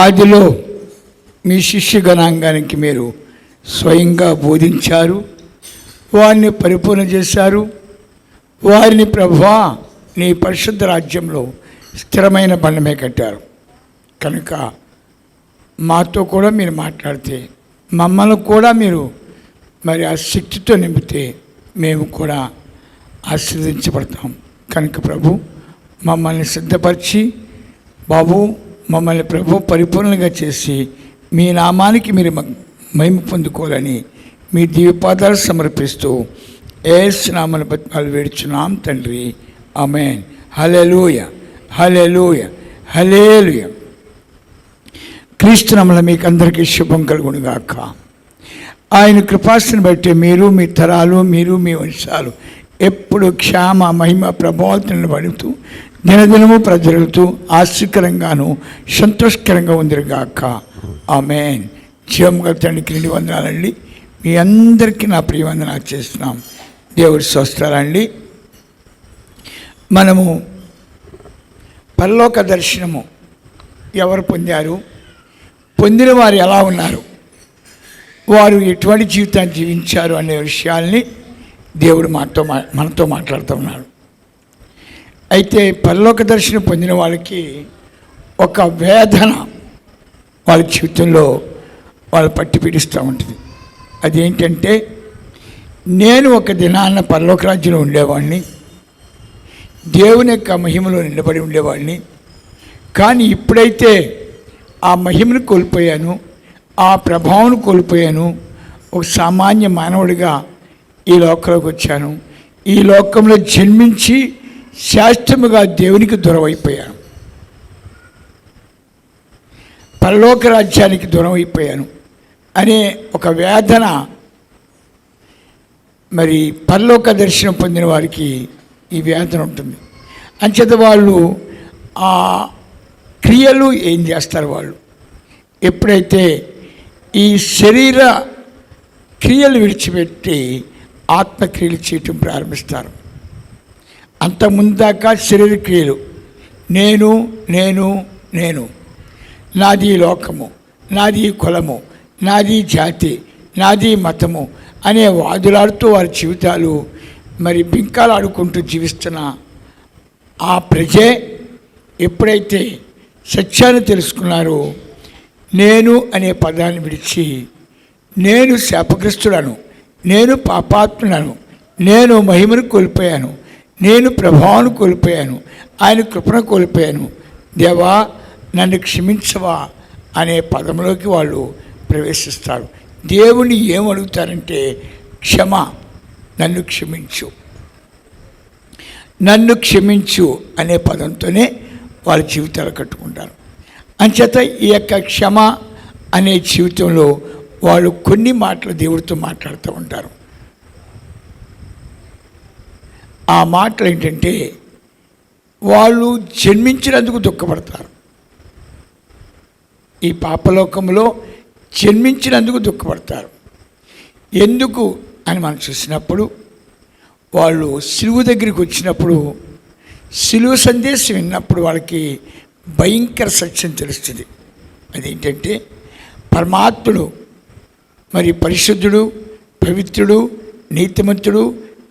ఆదిలో మీ శిష్య గణాంగానికి మీరు స్వయంగా బోధించారు. వారిని పరిపూర్ణ చేశారు. వారిని ప్రభువా నీ పరిశుద్ధ రాజ్యంలో స్థిరమైన బండమే కట్టారు. కనుక మాతో కూడా మీరు మాట్లాడితే మమ్మల్ని కూడా మీరు మరి ఆ శక్తితో నింపితే మేము కూడా ఆశీర్వదించబడతాం. కనుక ప్రభు మమ్మల్ని సిద్ధపరిచి బాబు మమ్మల్ని ప్రభు పరిపూర్ణంగా చేసి మీ నామానికి మీరు మ- మహిమ పొందుకోవాలని మీ దీపాదాలు సమర్పిస్తూ ఏస్ నామల బతిమాలు వేడుచున్నాం తండ్రి. ఆమెన్. హలెలూయ హలెలూయ హలేలుయ క్రీస్తునముల మీకు అందరికీ శుభం కలుగునుగాక. ఆయన కృపాస్తుని బట్టి మీరు మీ తరాలు మీరు మీ వంశాలు ఎప్పుడు క్షేమ మహిమ ప్రభావాలతో పడుతూ దినదినము ప్రజలుతూ ఆశ్చర్యకరంగాను సంతోషకరంగా ఉందిరుగాక. ఆమెన్. జీవం గల తండ్రికి నిండి వందనాలండి. మీ అందరికీ నా ప్రియవందన చేస్తున్నాం. దేవుడి స్వస్థలండి మనము పరలోక దర్శనము ఎవరు పొందారు? పొందిన వారు ఎలా ఉన్నారు? వారు ఎటువంటి జీవితాన్ని జీవించారు అనే విషయాల్ని దేవుడు మాతో మనతో మాట్లాడుతున్నాడు అయితే పరలోక దర్శనం పొందిన వాళ్ళకి ఒక వేదన వాళ్ళ జీవితంలో వాళ్ళు పట్టి పీడిస్తూ ఉంటుంది. అదేంటంటే నేను ఒక దినాన్న పరలోక రాజ్యంలో ఉండేవాడిని. దేవుని యొక్క మహిమలో నిలబడి ఉండేవాడిని. కానీ ఇప్పుడైతే ఆ మహిమను కోల్పోయాను ఆ ప్రభావం కోల్పోయాను ఒక సామాన్య మానవుడిగా ఈ లోకంలోకి వచ్చాను. ఈ లోకంలో జన్మించి శాస్త్రముగా దేవునికి దూరం అయిపోయాను పరలోక రాజ్యానికి దూరం అయిపోయాను అనే ఒక వేదన మరి పరలోక దర్శనం పొందిన వారికి ఈ వేదన ఉంటుంది. అంచేత వాళ్ళు ఆ క్రియలు ఏం చేస్తారు వాళ్ళు? ఎప్పుడైతే ఈ శరీర క్రియలు విడిచిపెట్టి ఆత్మక్రియలు చేయటం ప్రారంభిస్తారు. అంత ముందాక శరీరక్రియలు. నేను నేను నేను. నాది లోకము నాది కులము నాది జాతి నాది మతము అనే వాదులాడుతూ వారి జీవితాలు మరి బింకాలాడుకుంటూ జీవిస్తున్న ఆ ప్రజే ఎప్పుడైతే సత్యాన్ని తెలుసుకున్నారో నేను అనే పదాన్ని విడిచి నేను శాపగ్రస్తుడను నేను పాపాత్ములను నేను మహిమను కోల్పోయాను. నేను ప్రభావాన్ని కోల్పోయాను ఆయన కృపను కోల్పోయాను. దేవా నన్ను క్షమించవా అనే పదంలోకి వాళ్ళు ప్రవేశిస్తారు. దేవుని ఏమడుగుతారంటే క్షమ నన్ను క్షమించు. నన్ను క్షమించు అనే పదంతోనే వాళ్ళ జీవితాలు కట్టుకుంటారు. అంచేత ఈ యొక్క క్షమ అనే జీవితంలో వాళ్ళు కొన్ని మాటలు దేవుడితో మాట్లాడుతూ ఉంటారు. ఆ మాటలు ఏంటంటే వాళ్ళు జన్మించినందుకు దుఃఖపడతారు. ఈ పాపలోకంలో జన్మించినందుకు దుఃఖపడతారు. ఎందుకు అని మనం చూసినప్పుడు వాళ్ళు సిలువు దగ్గరికి వచ్చినప్పుడు సిలువ సందేశం విన్నప్పుడు వాళ్ళకి భయంకర సత్యం తెలుస్తుంది. అదేంటంటే పరమాత్ముడు మరి పరిశుద్ధుడు పవిత్రుడు నీతిమంతుడు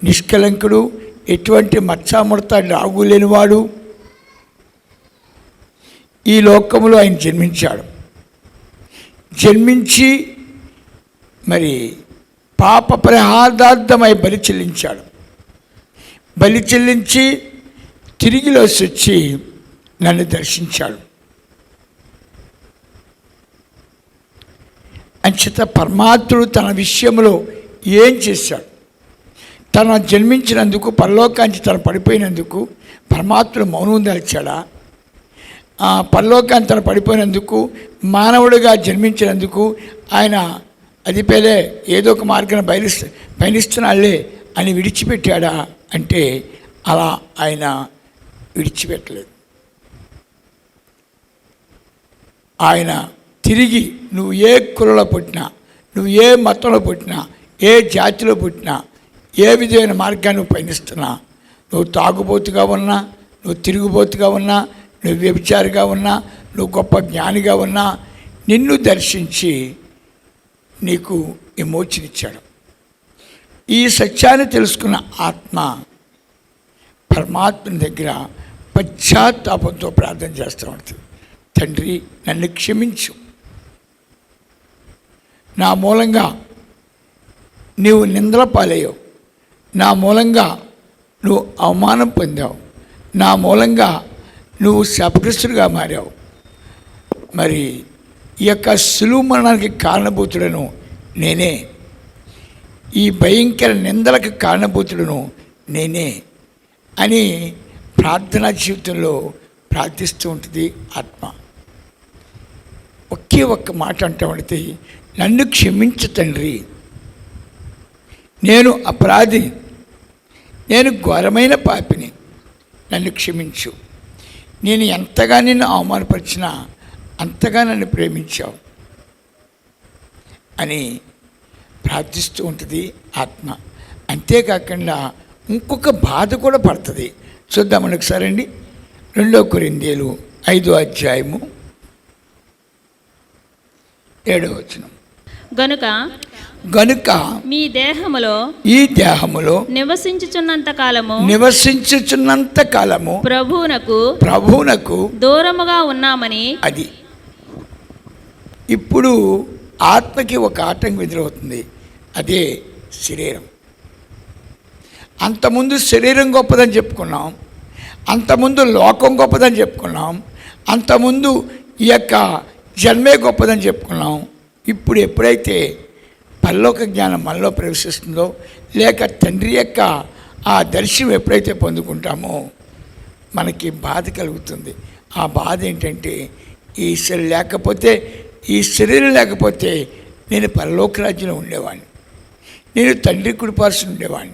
నిష్కలంకుడు ఎటువంటి మచ్చాముడత లాగు లేనివాడు ఈ లోకంలో ఆయన జన్మించాడు. జన్మించి మరి పాప పరిహాదార్థమై బలి చెల్లించాడు. బలి చెల్లించి తిరిగి వచ్చి నన్ను దర్శించాడు. అంచేత పరమాత్ముడు తన విషయంలో ఏం చేశాడు? తన జన్మించినందుకు పరలోకానికి తను పడిపోయినందుకు పరమాత్ముడు మౌనం దాల్చాడా? పరలోకాన్ని తను పడిపోయినందుకు మానవుడిగా జన్మించినందుకు ఆయన అది పేదే ఏదో ఒక మార్గాన్ని బయలుస్త పయనిస్తున్నాళ్ళే అని విడిచిపెట్టాడా అంటే అలా ఆయన విడిచిపెట్టలేదు. ఆయన తిరిగి నువ్వు ఏ కులలో పుట్టినా నువ్వు ఏ మతంలో పుట్టినా ఏ జాతిలో పుట్టినా ఏ విధమైన మార్గాన్ని పయనిస్తున్నా నువ్వు తాగుబోతుగా ఉన్నా నువ్వు తిరుగుబోతుగా ఉన్నా నువ్వు వ్యభిచారిగా ఉన్నా నువ్వు గొప్ప జ్ఞానిగా ఉన్నా నిన్ను దర్శించి నీకు విమోచనిచ్చాడు ఈ సత్యాన్ని తెలుసుకున్న ఆత్మ పరమాత్మని దగ్గర పశ్చాత్తాపంతో ప్రార్థన చేస్తూ ఉంటుంది. తండ్రి నన్ను క్షమించు. నా మూలంగా నీవు నిందల పాలేయవు నా మూలంగా నువ్వు అవమానం పొందావు. నా మూలంగా నువ్వు శాపగ్రస్తుడిగా మారావు. మరి ఈ యొక్క సులువు మరణానికి కారణభూతుడను నేనే. ఈ భయంకర నిందలకు కారణభూతుడను నేనే అని ప్రార్థనా జీవితంలో ప్రార్థిస్తూ ఉంటుంది ఆత్మ. ఒకే ఒక్క మాట అంటామంటే నన్ను క్షమించు తండ్రి. నేను అపరాధిని నేను ఘోరమైన పాపిని. నన్ను క్షమించు. నేను ఎంతగా నిన్ను అవమానపరిచినా అంతగా నన్ను ప్రేమించావు అని ప్రార్థిస్తూ ఉంటుంది ఆత్మ. అంతేకాకుండా ఇంకొక బాధ కూడా పడుతుంది. చూద్దామని ఒకసారి అండి. రెండో కొరిందేలు ఐదో అధ్యాయము ఏడో వచనం. గనుక గనుక మీ దేహములో ఈ దేహములో నివసించుచున్నంత కాలము నివసించుచున్నంత కాలము ప్రభువునకు ప్రభువునకు దూరముగా ఉన్నామని అది. ఇప్పుడు ఆత్మకి ఒక ఆటంకం ఎదురవుతుంది. అదే శరీరం. అంతకుముందు శరీరం గొప్పదని చెప్పుకున్నాం. అంతకుముందు లోకం గొప్పదని చెప్పుకున్నాం. అంతకుముందు ఈ యొక్క జన్మే గొప్పదని చెప్పుకున్నాం. ఇప్పుడు ఎప్పుడైతే పరలోక జ్ఞానం మనలో ప్రవేశిస్తుందో లేక తండ్రి యొక్క ఆ దర్శనం ఎప్పుడైతే పొందుకుంటామో మనకి బాధ కలుగుతుంది. ఆ బాధ ఏంటంటే ఈ శరీరం లేకపోతే ఈ శరీరం లేకపోతే నేను పరలోక రాజ్యంలో ఉండేవాడిని నేను తండ్రి కుడిపాల్సి ఉండేవాడిని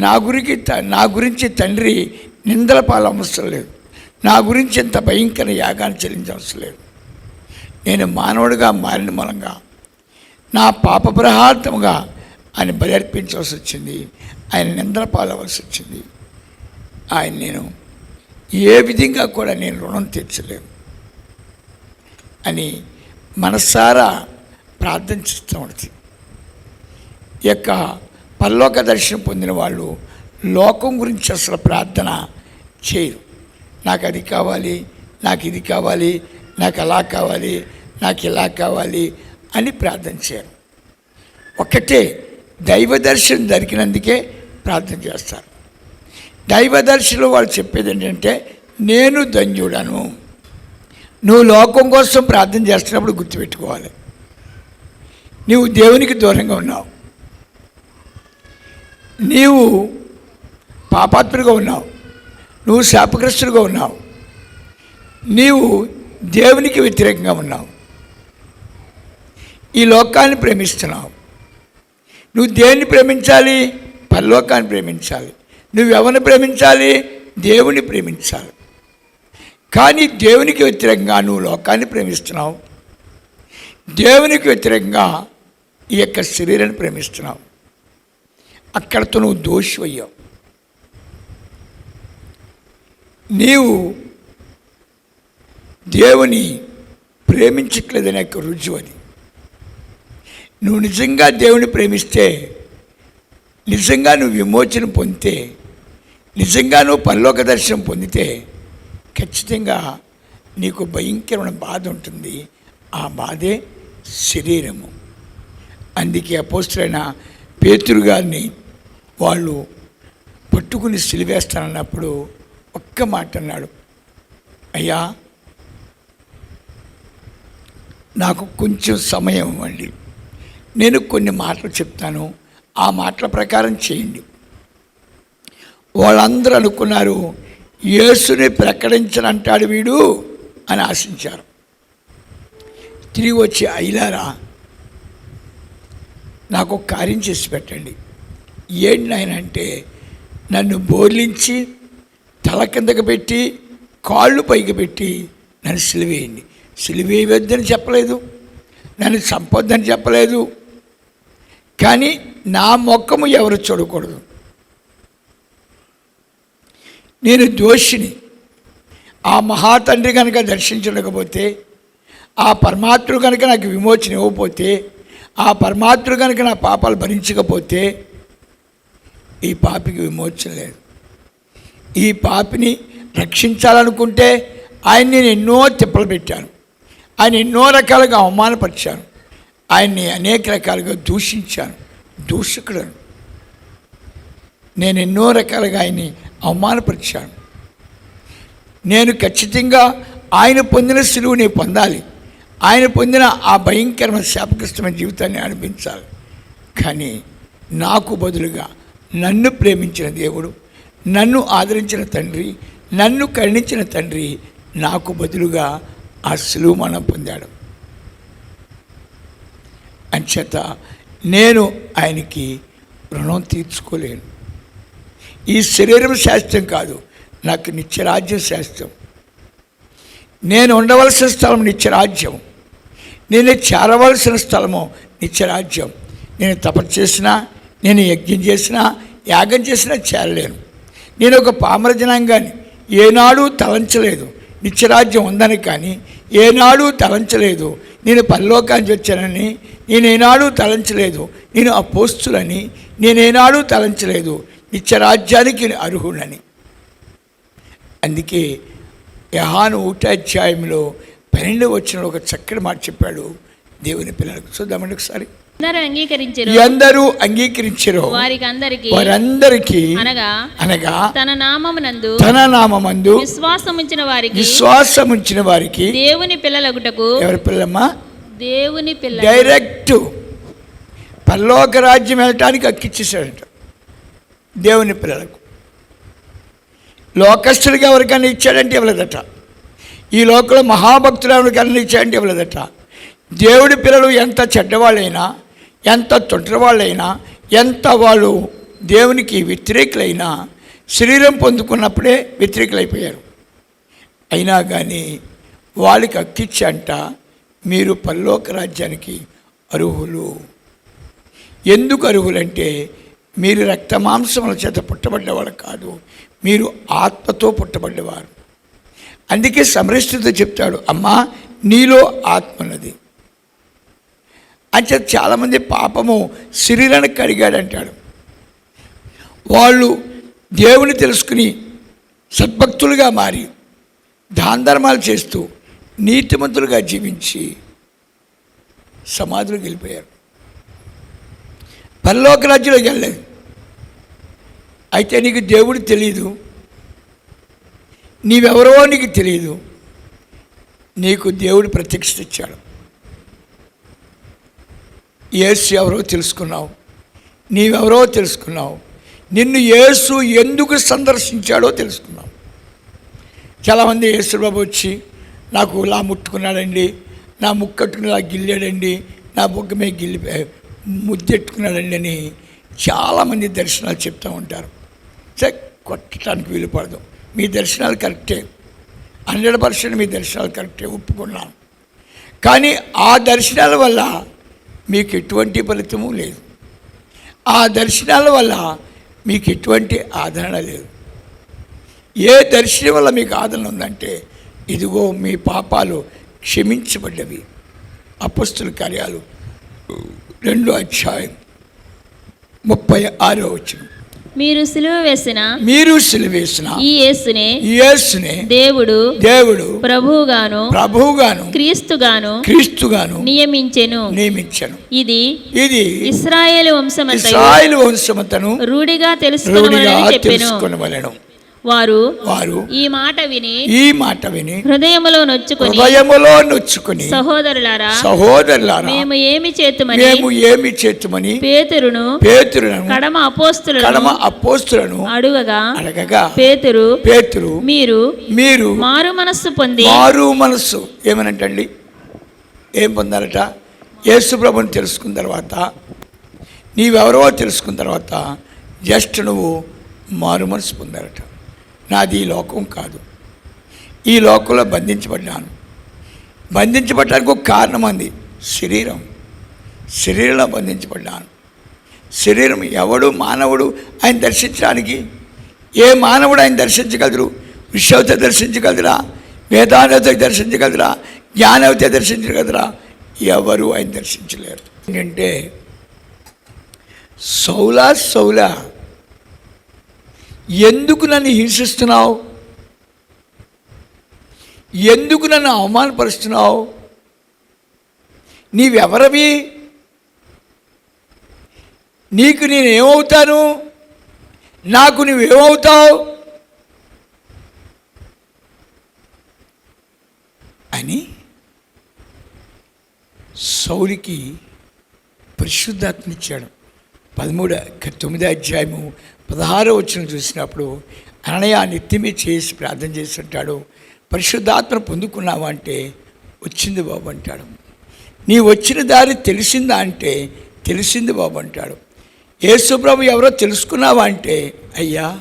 నా గురికి త- నా గురించి తండ్రి నిందల పాలు అవసరం లేదు. నా గురించి ఇంత భయంకర యాగాన్ని చెల్లించవసరం లేదు. నేను మానవుడిగా మారిన మూలంగా నా పాప ప్రహార్థముగా ఆయన బలి అర్పించవలసి వచ్చింది. ఆయన నిందల పాలవలసి వచ్చింది. ఆయన నేను ఏ విధంగా కూడా నేను రుణం తీర్చలేను అని మనస్సారా ప్రార్థన చేస్తూ ఉంటుంది ఈ యొక్క పల్లోక దర్శనం పొందిన వాళ్ళు లోకం గురించి అసలు ప్రార్థన చేయరు. నాకు అది కావాలి నాకు ఇది కావాలి నాకు అలా కావాలి నాకు ఇలా కావాలి అని ప్రార్థన చేయరు ఒకటే దైవ దర్శనం దొరికినందుకే ప్రార్థన చేస్తారు. దైవ దర్శనం వాళ్ళు చెప్పేది ఏంటంటే నేను ధన్యుడను. నువ్వు లోకం కోసం ప్రార్థన చేస్తున్నప్పుడు గుర్తుపెట్టుకోవాలి. నీవు దేవునికి దూరంగా ఉన్నావు. నీవు పాపాత్ముడిగా ఉన్నావు. నువ్వు శాపగ్రస్తుడిగా ఉన్నావు. నీవు దేవునికి వ్యతిరేకంగా ఉన్నావు. ఈ లోకాన్ని ప్రేమిస్తున్నావు. నువ్వు దేన్ని ప్రేమించాలి? పరలోకాన్ని ప్రేమించాలి. నువ్వు ఎవరిని ప్రేమించాలి? దేవుని ప్రేమించాలి. కానీ దేవునికి వ్యతిరేకంగా నువ్వు లోకాన్ని ప్రేమిస్తున్నావు. దేవునికి వ్యతిరేకంగా ఈ యొక్క శరీరాన్ని ప్రేమిస్తున్నావు. అక్కడతో నువ్వు దోషి నీవు దేవుని ప్రేమించట్లేదనే యొక్క రుజువు అది నువ్వు నిజంగా దేవుని ప్రేమిస్తే నిజంగా నువ్వు విమోచన పొందితే నిజంగా నువ్వు పరలోక దర్శనం పొందితే ఖచ్చితంగా నీకు భయంకరమైన బాధ ఉంటుంది. ఆ బాధే శరీరము. అందుకే అపోస్తులైన పేతురు గారిని వాళ్ళు పట్టుకుని సిలివేస్తానన్నప్పుడు ఒక్క మాట అన్నాడు. అయ్యా నాకు కొంచెం సమయం ఇవ్వండి. నేను కొన్ని మాటలు చెప్తాను. ఆ మాటల ప్రకారం చేయండి. వాళ్ళందరూ అనుకున్నారు యేసుని ప్రకటించనంటాడు వీడు అని ఆశించారు. తిరిగి వచ్చి అయిలారా నాకు ఒక కార్యం చేసి పెట్టండి. ఏంటి ఆయన అంటే నన్ను బోర్లించి తల కిందకు పెట్టి కాళ్ళు పైకి పెట్టి నన్ను సిలివేయండి. సిలివేయవద్దని చెప్పలేదు. నన్ను చంపొద్దని చెప్పలేదు. కానీ నా మొక్కము ఎవరు చూడకూడదు. నేను దోషిని. ఆ మహాతండ్రి కనుక దర్శించలేకపోతే ఆ పరమాత్ముడు కనుక నాకు విమోచన ఇవ్వకపోతే ఆ పరమాత్ముడు కనుక నా పాపాలు భరించకపోతే ఈ పాపికి విమోచన లేదు. ఈ పాపిని రక్షించాలనుకుంటే ఆయన్ని నేను ఎన్నో తిప్పలు పెట్టాను. ఆయన ఎన్నో రకాలుగా అవమానపరిచాను. ఆయన్ని అనేక రకాలుగా దూషించాను దూషకులను నేను ఎన్నో రకాలుగా ఆయన్ని అవమానపరిచాను. నేను ఖచ్చితంగా ఆయన పొందిన సులువుని పొందాలి. ఆయన పొందిన ఆ భయంకరమైన శాపగ్రస్తమైన జీవితాన్ని అనిపించాలి కానీ నాకు బదులుగా నన్ను ప్రేమించిన దేవుడు నన్ను ఆదరించిన తండ్రి నన్ను కరుణించిన తండ్రి నాకు బదులుగా ఆ సులువు మనం పొందాడు. అంచేత నేను ఆయనకి రుణం తీర్చుకోలేను. ఈ శరీరం శాస్త్రం కాదు నాకు నిత్యరాజ్యం శాస్త్రం నేను ఉండవలసిన స్థలం నిత్యరాజ్యం. నేను చేరవలసిన స్థలము నిత్యరాజ్యం. నేను తపస్సు చేసినా నేను యజ్ఞం చేసినా యాగం చేసినా చేరలేను. నేను ఒక పామర జనాంగాన్ని ఏనాడూ తలంచలేదు. నిత్యరాజ్యం ఉందని కానీ ఏనాడూ తలంచలేదు. నేను పరలోకానికి వచ్చానని నేను తలంచలేదు. నేను అపోస్తులని నేనేనాడు తలంచలేదు. నిత్యరాజ్యానికి అర్హుడని. అందుకే యహాను ఊటాధ్యాయంలో పన్నెండు వచ్చిన ఒక చక్కటి మాట చెప్పాడు దేవుని పిల్లలకు. చూద్దామండి ఒకసారి. అందరూ అంగీకరించరు. అందరూ అంగీకరించరు వారికి అందరికి వారందరికీ అనగా అనగా తన నామమునందు తన నామందు విశ్వాసం ఉంచిన వారికి విశ్వాసం ఉంచిన వారికి దేవుని పిల్లలగుటకు ఎవరి పిల్లమ్మా? దేవుని పిల్ల డైరెక్ట్ పరలోక రాజ్యం వెళ్ళటానికి అక్కిచ్చేసాడట దేవుని పిల్లలకు. లోకస్తుడికి ఎవరికైనా ఇచ్చాడంటే ఇవ్వలేదట. ఈ లోకంలో మహాభక్తులు ఎవరికైనా ఇచ్చాడంటే ఇవ్వలేదట. దేవుడి పిల్లలు ఎంత చెడ్డవాళ్ళైనా ఎంత తొంటరివాళ్ళైనా ఎంత వాళ్ళు దేవునికి వ్యతిరేకులైనా శరీరం పొందుకున్నప్పుడే వ్యతిరేకులైపోయారు. అయినా కానీ వాళ్ళకి అక్కిచ్చి అంట మీరు పల్లోక రాజ్యానికి అర్హులు. ఎందుకు అర్హులంటే మీరు రక్తమాంసముల చేత పుట్టబడ్డవాళ్ళు కాదు మీరు ఆత్మతో పుట్టబడ్డవారు. అందుకే సమరస్థితో చెప్తాడు అమ్మా నీలో ఆత్మ ఉన్నది. అంచేత చాలామంది పాపము శరీరాన్ని కడిగాడంటాడు. వాళ్ళు దేవుని తెలుసుకుని సద్భక్తులుగా మారి దానధర్మాలు చేస్తూ నీతిమంతులుగా జీవించి సమాధులు వెళ్ళిపోయారు. పరలోక రాజ్యంలోకి వెళ్ళలేదు. అయితే నీకు దేవుడు తెలియదు నీవెవరో నీకు తెలియదు నీకు దేవుడు ప్రత్యక్ష ఇచ్చాడు. యేసు ఎవరో తెలుసుకున్నావు. నీవెవరో తెలుసుకున్నావు. నిన్ను యేసు ఎందుకు సందర్శించాడో తెలుసుకున్నావు. చాలామంది యేసుబాబు వచ్చి నాకు ఇలా ముట్టుకున్నాడండి. నా ముక్కట్టుకుని ఇలా గిల్లాడండి. నా బొగ్గ మీద గిల్లి ముద్దెట్టుకున్నాడండి అని చాలామంది దర్శనాలు చెప్తూ ఉంటారు. సరే కొట్టడానికి వీలు పడదు. మీ దర్శనాలు కరెక్టే. హండ్రెడ్ పర్సెంట్ మీ దర్శనాలు కరెక్టే. ఒప్పుకున్నాను. కానీ ఆ దర్శనాల వల్ల మీకు ఎటువంటి ఫలితము లేదు. ఆ దర్శనాల వల్ల మీకు ఎటువంటి ఆదరణ లేదు. ఏ దర్శనం వల్ల మీకు ఆదరణ ఉందంటే ఇదిగో మీ పాపాలు క్షమించబడ్డవి. అపస్తుల కార్యాలు రెండో అధ్యాయం ముప్పై ఆరో వచ్చినాం మీరు సిలువ వేసిన మీరు సిలివేసిన ఈ యేసునే యేసునే దేవుడు దేవుడు ప్రభువుగాను ప్రభువుగాను క్రీస్తుగాను క్రీస్తుగాను నియమించెను. నియమించను. ఇది ఇది ఇస్రాయేలు వంశమంతయు ఇస్రాయిల్ వంశమతను రూఢిగా తెలుసుకొనవలెను. వారు వారు ఈ మాట విని ఈ మాట విని హృదయములో నొచ్చుకొని హృదయములో నొచ్చుకొని సహోదరులారా సహోదరులారా మేము ఏమి చేతుమని మేము ఏమి చేతుమని పేతురును పేతురులను కడమ అపోస్తులను కడమ అపోస్తులను అడుగగా అడగగా పేతురు పేతురు మీరు మీరు మారు మనస్సు పొంది మారు మనస్సు. ఏమనంటండి? ఏం పొందారట యేసు ప్రభుని తెలుసుకున్న తర్వాత నీవెవరో తెలుసుకున్న తర్వాత జస్ట్ నువ్వు మారు మనసు పొందారట నాది ఈ లోకం కాదు. ఈ లోకంలో బంధించబడ్డాను. బంధించబడడానికి ఒక కారణం అంది శరీరం. శరీరంలో బంధించబడ్డాను. శరీరం ఎవడు మానవుడు ఆయన దర్శించడానికి? ఏ మానవుడు ఆయన దర్శించగలరు విశ్వత దర్శించగలరా వేదానత దర్శించగలరా జ్ఞానవత దర్శించగలరా ఎవరు ఆయన దర్శించలేరు. ఎందుకంటే సౌలా సౌలా ఎందుకు నన్ను హింసిస్తున్నావు? ఎందుకు నన్ను అవమానపరుస్తున్నావు? నీవెవరవి? నీకు నేనేమవుతాను? నాకు నువ్వేమవుతావు? అని సౌలికి పరిశుద్ధాత్మనిచ్చాడు. పదమూడు తొమ్మిదో అధ్యాయము పదహారో వచ్చిన చూసినప్పుడు అననయ నిత్యమే చేసి ప్రార్థన చేసి ఉంటాడు పరిశుద్ధాత్మ పొందుకున్నావా అంటే వచ్చింది బాబు అంటాడు. నీ వచ్చిన దారి తెలిసిందా అంటే తెలిసింది బాబు అంటాడు. యేసుప్రభు ఎవరో తెలుసుకున్నావా అంటే అయ్యా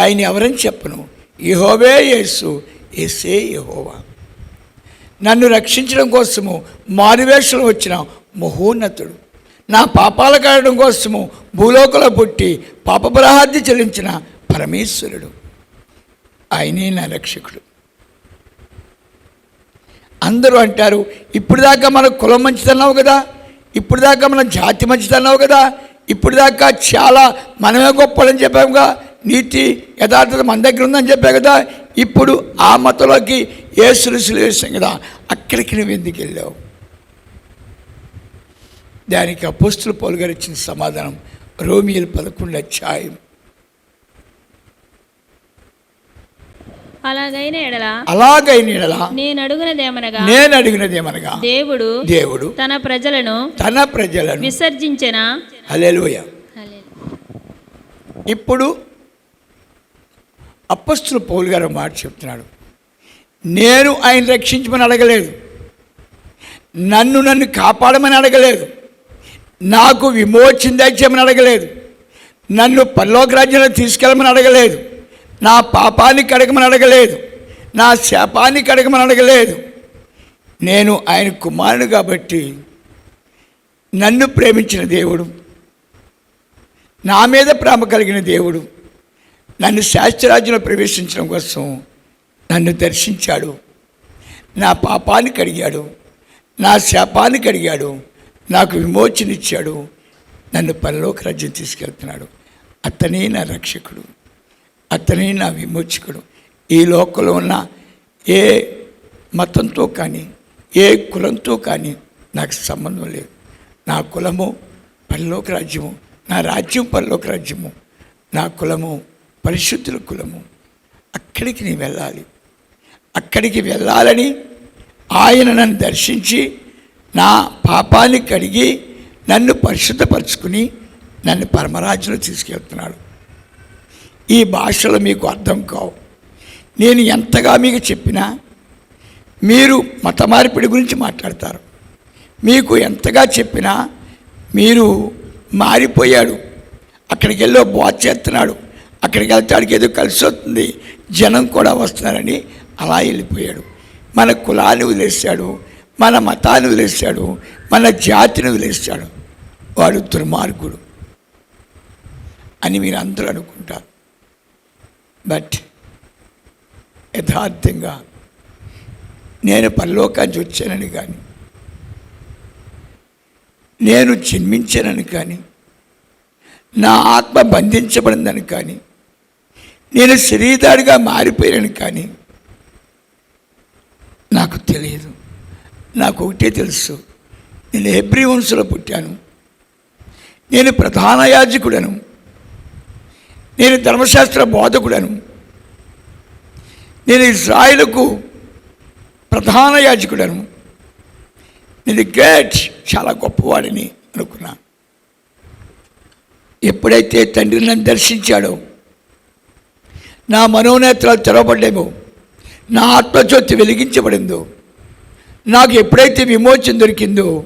ఆయన ఎవరని చెప్పను. యహోవే యేసు ఏసే యహోవా. నన్ను రక్షించడం కోసము మారువేషం వచ్చిన మహోన్నతుడు. నా పాపాల కారణం కోసము భూలోకంలో పుట్టి పాపపరాహార్థి చెల్లించిన పరమేశ్వరుడు. ఆయనే నా రక్షకుడు. అందరూ అంటారు ఇప్పుడు దాకా మన కులం మంచిదన్నావు కదా ఇప్పుడు దాకా మన జాతి మంచిదన్నావు కదా ఇప్పుడు దాకా చాలా మనమే గొప్పలని చెప్పాముగా నీతి యథార్థత మన దగ్గర ఉందని చెప్పా కదా ఇప్పుడు ఆ మతంలోకి ఏ సులుసులు వేసాం కదా అక్కడికి నువ్వు ఎందుకు వెళ్ళావు? దానికి అపోస్తులు పౌలు గారు ఇచ్చిన సమాధానం రోమియలు పదకొండు అధ్యాయం. అలాగైన ఎడల అలాగైన యెడల నేను అడుగునదేమనగా నేను అడిగినదేమనగా దేవుడు దేవుడు తన ప్రజలను తన ప్రజలను విసర్జించిన? హల్లెలూయా. ఇప్పుడు అప్పస్తుల పౌలు గారు మాట చెప్తున్నాడు. నేను ఆయన రక్షించమని అడగలేదు. నన్ను నన్ను కాపాడమని అడగలేదు. నాకు విమోచన దయచేయమని అడగలేదు. నన్ను పల్లోక రాజ్యంలో తీసుకెళ్ళమని అడగలేదు. నా పాపాన్ని అడగమని అడగలేదు. నా శాపాన్ని అడగమని అడగలేదు. నేను ఆయన కుమారుడు కాబట్టి నన్ను ప్రేమించిన దేవుడు నా మీద ప్రేమ కలిగిన దేవుడు నన్ను శాస్త్రరాజ్యంలో ప్రవేశించడం కోసం నన్ను దర్శించాడు. నా పాపాన్ని కడిగాడు. నా శాపాన్ని కడిగాడు. నాకు విమోచన ఇచ్చాడు నన్ను పరలోక రాజ్యం తీసుకెళ్తున్నాడు. అతనే నా రక్షకుడు. అతనే నా విమోచకుడు. ఈ లోకంలో ఉన్న ఏ మతంతో కానీ ఏ కులంతో కానీ నాకు సంబంధం లేదు. నా కులము పరలోక రాజ్యము. నా రాజ్యం పరలోక రాజ్యము. నా కులము పరిశుద్ధుల కులము. అక్కడికి నేను వెళ్ళాలి. అక్కడికి వెళ్ళాలని ఆయన నన్ను దర్శించి నా పాపాన్ని కడిగి నన్ను పరిశుద్ధపరచుకుని నన్ను పరమరాజ్యంలో తీసుకెళ్తున్నాడు. ఈ భాషలో మీకు అర్థం కావు. నేను ఎంతగా మీకు చెప్పినా మీరు మత మార్పిడి గురించి మాట్లాడతారు. మీకు ఎంతగా చెప్పినా మీరు మారిపోయాడు. అక్కడికి వెళ్ళో బోధ చేస్తున్నాడు. అక్కడికి వెళ్తాడికి ఏదో కలిసి వస్తుంది. జనం కూడా వస్తున్నారని అలా వెళ్ళిపోయాడు. మన కులాన్ని వదిలేశాడు. మన మతాన్ని వదిలేస్తాడు మన జాతిని వదిలేస్తాడు వాడు దుర్మార్గుడు అని మీరు అందరూ అనుకుంటారు. బట్ యథార్థంగా నేను పరలోకానికి వచ్చానని కానీ నేను జన్మించానని కానీ నా ఆత్మ బంధించబడిందని కానీ నేను శరీరాడిగా మారిపోయాను కానీ నాకు తెలియదు. నాకు ఒకటే తెలుసు. నేను హెబ్రి వంశంలో పుట్టాను. నేను ప్రధాన యాజకుడను. నేను ధర్మశాస్త్ర బోధకుడను. నేను ఇజ్రాయిలకు ప్రధాన యాజకుడను. నేను గ్రేట్ చాలా గొప్పవాడిని అనుకున్నాను ఎప్పుడైతే తండ్రి నన్ను దర్శించాడో నా మనోనేత్రాలు తెరవబడ్డేమో నా ఆత్మజ్యోతి వెలిగించబడిందో నాకు ఎప్పుడైతే విమోచన దొరికిందో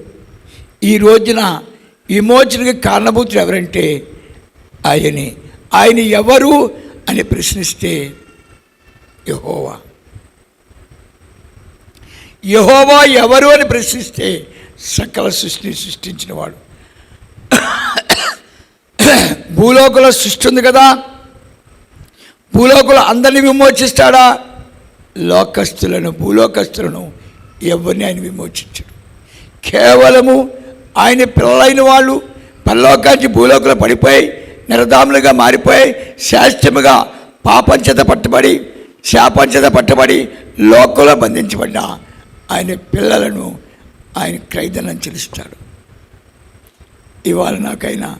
ఈ రోజున విమోచనకి కారణభూతులు ఎవరంటే ఆయనే. ఆయన ఎవరు అని ప్రశ్నిస్తే యహోవా. యహోవా ఎవరు అని ప్రశ్నిస్తే సకల సృష్టిని సృష్టించినవాడు. భూలోకంలో సృష్టి ఉంది కదా. భూలోకంలో అందరినీ విమోచిస్తాడా? లోకస్తులను భూలోకస్తులను ఎవరిని ఆయన విమోచించడు. కేవలము ఆయన పిల్లలైన వాళ్ళు పరలోకాంచి భూలోకంలో పడిపోయి నిరదాములుగా మారిపోయి శాస్త్రముగా పాపంచేత పట్టుబడి శాపంచేత పట్టబడి లోకంలో బంధించబడిన ఆయన పిల్లలను ఆయన క్రైదనం చెల్లిస్తాడు. ఇవాళ నాకైనా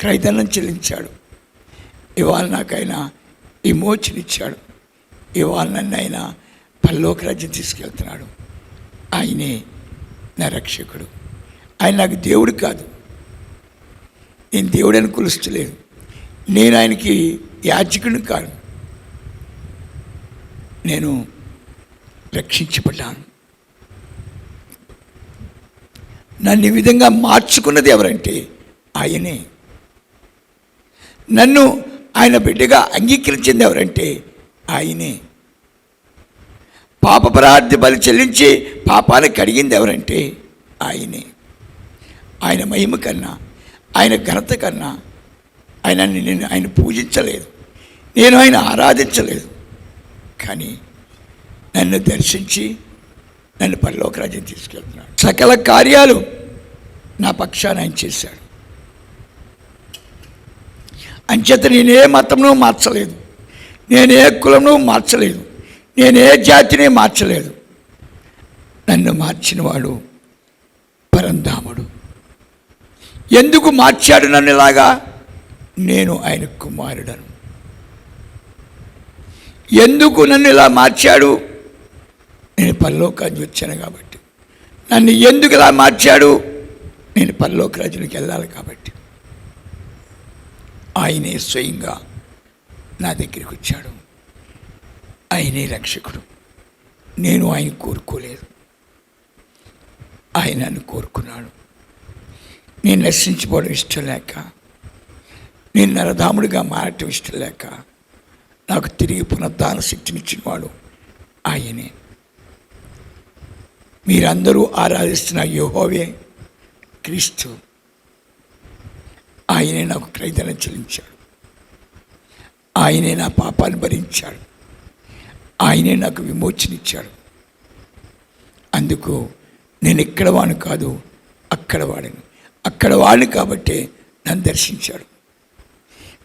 క్రైదనం చెల్లించాడు. ఇవాళ నాకైనా విమోచనిచ్చాడు. ఇవాళ నన్ను ఆయన పల్లోక రాజ్యం తీసుకెళ్తున్నాడు. ఆయనే నా రక్షకుడు. ఆయన నాకు దేవుడు కాదు. నేను దేవుడని కొలుస్తలేను. నేను ఆయనకి యాచకుని కాను. నేను రక్షించబడ్డాను. నన్ను ఈ విధంగా మార్చుకున్నది ఎవరంటే ఆయనే. నన్ను ఆయన బిడ్డగా అంగీకరించింది ఎవరంటే ఆయనే. పాపపరార్థి బలి చెల్లించి పాపాన్ని కడిగింది ఎవరంటే ఆయనే. ఆయన మహిమ కన్నా ఆయన ఘనత కన్నా ఆయన నేను ఆయన పూజించలేదు. నేను ఆయన ఆరాధించలేదు. కానీ నన్ను దర్శించి నన్ను పరలోక రాజ్యం తీసుకెళ్తున్నాడు. సకల కార్యాలు నా పక్షాన ఆయన చేశాడు. అంచేత నేనే మతమును మార్చలేదు. నేనే కులమును మార్చలేదు. నేను ఏ జాతిని మార్చలేదు. నన్ను మార్చినవాడు పరంధాముడు. ఎందుకు మార్చాడు నన్ను ఇలాగా? నేను ఆయన కుమారుడను. ఎందుకు నన్ను ఇలా మార్చాడు? నేను పరలోకాన్ని వచ్చాను కాబట్టి. నన్ను ఎందుకు ఇలా మార్చాడు? నేను పరలోక రాజునికి వెళ్ళాలి కాబట్టి. ఆయనే స్వయంగా నా దగ్గరికి వచ్చాడు. ఆయనే రక్షకుడు. నేను ఆయన కోరుకోలేదు. ఆయన నన్ను కోరుకున్నాడు. నేను నశించిపోవడం ఇష్టం లేక నేను నరధాముడిగా మారటం ఇష్టం లేక నాకు తిరిగి పునరుద్ధాన శక్తినిచ్చినవాడు ఆయనే. మీరందరూ ఆరాధిస్తున్న యోహోవే క్రీస్తు. ఆయనే నాకు క్రైదనం చెల్లించాడు. ఆయనే నా పాపాన్ని భరించాడు. ఆయనే నాకు విమోచనిచ్చాడు. అందుకు నేను ఇక్కడ వాడిని కాదు అక్కడ వాడిని అక్కడ వాడిని కాబట్టే నన్ను దర్శించాడు.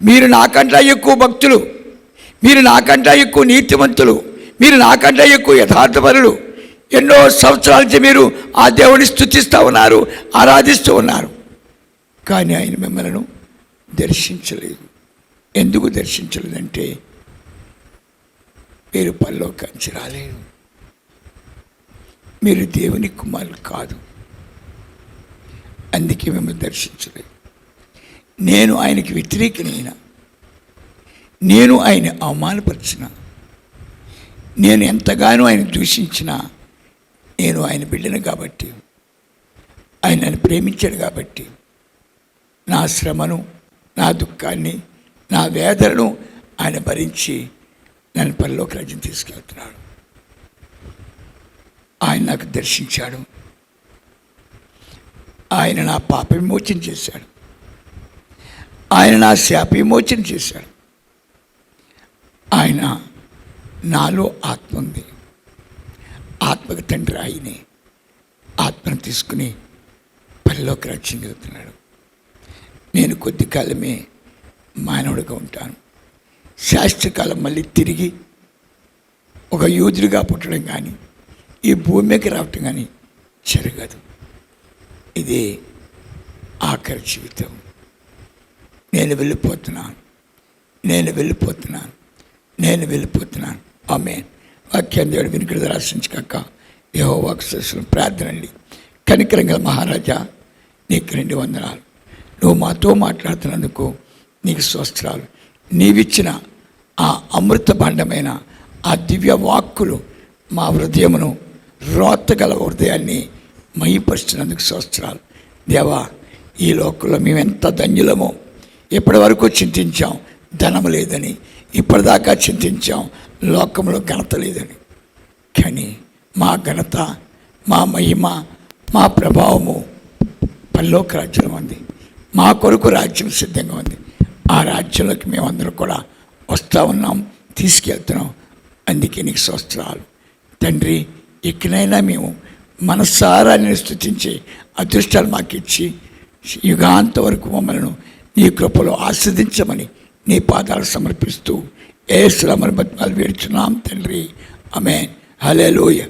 మీరు నాకంటా ఎక్కువ భక్తులు మీరు నాకంటా ఎక్కువ నీతివంతులు మీరు నాకంటా ఎక్కువ యథార్థపరులు. ఎన్నో సంవత్సరాల నుంచి మీరు ఆ దేవుని స్థుతిస్తూ ఉన్నారు ఆరాధిస్తూ ఉన్నారు. కానీ ఆయన మిమ్మల్ని దర్శించలేదు. ఎందుకు దర్శించలేదంటే మీరు పనిలో కంచి రాలేదు మీరు దేవుని కుమారులు కాదు. అందుకే మిమ్మల్ని దర్శించలేదు. నేను ఆయనకి వ్యతిరేకనైనా నేను ఆయన అవమానపరిచిన నేను ఎంతగానో ఆయన దూషించిన నేను ఆయన బిడ్డను కాబట్టి ఆయన నన్ను ప్రేమించాడు కాబట్టి నా శ్రమను నా దుఃఖాన్ని నా వేదనను ఆయన భరించి నన్ను పనిలోకి రాజ్యం తీసుకెళ్తున్నాడు. ఆయన నాకు దర్శించాడు. ఆయన నా పాప విమోచన చేశాడు. ఆయన నా శాప విమోచన చేశాడు. ఆయన నాలో ఆత్మ ఉంది. ఆత్మకు తండ్రి ఆయనే. ఆత్మను తీసుకుని పనిలోకి రక్షించుతున్నాడు నేను కొద్ది కాలమే మానవుడిగా ఉంటాను. శాస్త్రకాలం మళ్ళీ తిరిగి ఒక యూదుడిగా పుట్టడం కానీ ఈ భూమికి రావటం కానీ జరగదు. ఇదే ఆఖరి జీవితం. నేను వెళ్ళిపోతున్నాను. నేను వెళ్ళిపోతున్నాను. నేను వెళ్ళిపోతున్నాను. ఆమె వాక్యం దేవుడు వినికిడ రాసించక యహో వాక్సం ప్రార్థన అండి. కనికరంగల మహారాజా నీకు రెండు వందనాలు. నువ్వు మాతో మాట్లాడుతున్నందుకు నీకు స్వస్త్రాలు నీవిచ్చిన ఆ అమృత భాండమైన ఆ దివ్య వాక్కులు మా హృదయమును రోతగల హృదయాన్ని మహిపరుస్తున్నందుకు సంవత్సరాలు దేవా ఈ లోకంలో మేము ఎంత ధన్యులమో ఇప్పటి వరకు చింతించాం ధనము లేదని ఇప్పటిదాకా చింతించాం లోకంలో ఘనత లేదని. కానీ మా ఘనత మా మహిమ మా ప్రభావము పల్లోక రాజ్యం ఉంది. మా కొరకు రాజ్యం సిద్ధంగా ఉంది. ఆ రాజ్యంలోకి మేమందరం కూడా వస్తూ ఉన్నాం తీసుకెళ్తున్నాం. అందుకే నీకు స్వస్త్రాలు తండ్రి ఇకనైనా మేము మనస్సారాన్ని నేను స్థుతించే అదృష్టాలు మాకు ఇచ్చి యుగాంత వరకు మమ్మల్ని నీ కృపలో ఆస్వాదించమని నీ పాదాలు సమర్పిస్తూ ఏ శ్రమను బతిమాలు వేడుచున్నాం తండ్రి. ఆమె హలే లోయ